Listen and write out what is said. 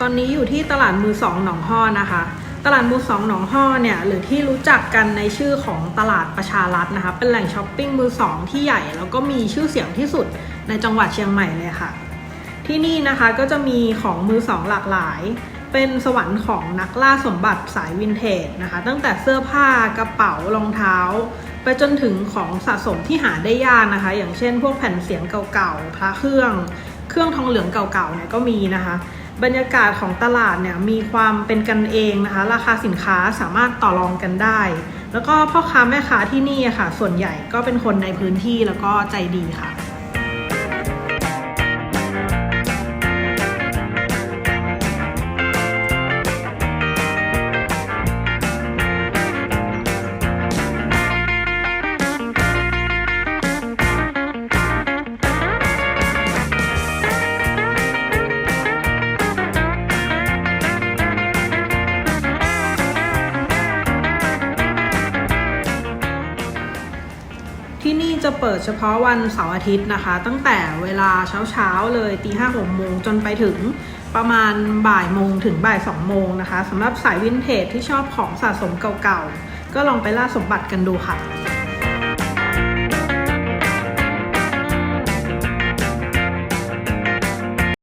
ตอนนี้อยู่ที่ตลาดมือสองหนองห้อนะคะ ตลาดมือสองหนองห้อเนี่ยหรือที่รู้จักกันในชื่อของตลาดประชารัฐนะคะ เป็นแหล่งช้อปปิ้งมือสองที่ใหญ่ แล้วก็มีชื่อเสียงที่สุดในจังหวัดเชียงใหม่เลยค่ะ ที่นี่นะคะก็จะมีของมือสองหลากหลาย เป็นสวรรค์ของนักล่าสมบัติสายวินเทจนะคะ ตั้งแต่เสื้อผ้ากระเป๋ารองเท้า ไปจนถึงของสะสมที่หาได้ยากนะคะ อย่างเช่น พวกแผ่นเสียงเก่าๆพระเครื่อง เครื่องทองเหลืองเก่าๆเนี่ยก็มีนะคะ บรรยากาศของตลาดเนี่ยมีความเป็นกันเองนะคะ ราคาสินค้าสามารถต่อรองกันได้ แล้วก็พ่อค้าแม่ค้าที่นี่อะค่ะ ส่วนใหญ่ก็เป็นคนในพื้นที่แล้วก็ใจดีค่ะ ที่นี่จะเปิดเฉพาะวันเสาร์อาทิตย์นะคะ ตั้งแต่เวลาเช้าๆเลยตีห้าหกโมงจนไปถึงประมาณบ่ายโมงถึงบ่ายสองโมงนะคะสำหรับสายวินเทจที่ชอบของสะสมเก่าๆ ก็ลองไปล่าสมบัติกันดูค่ะ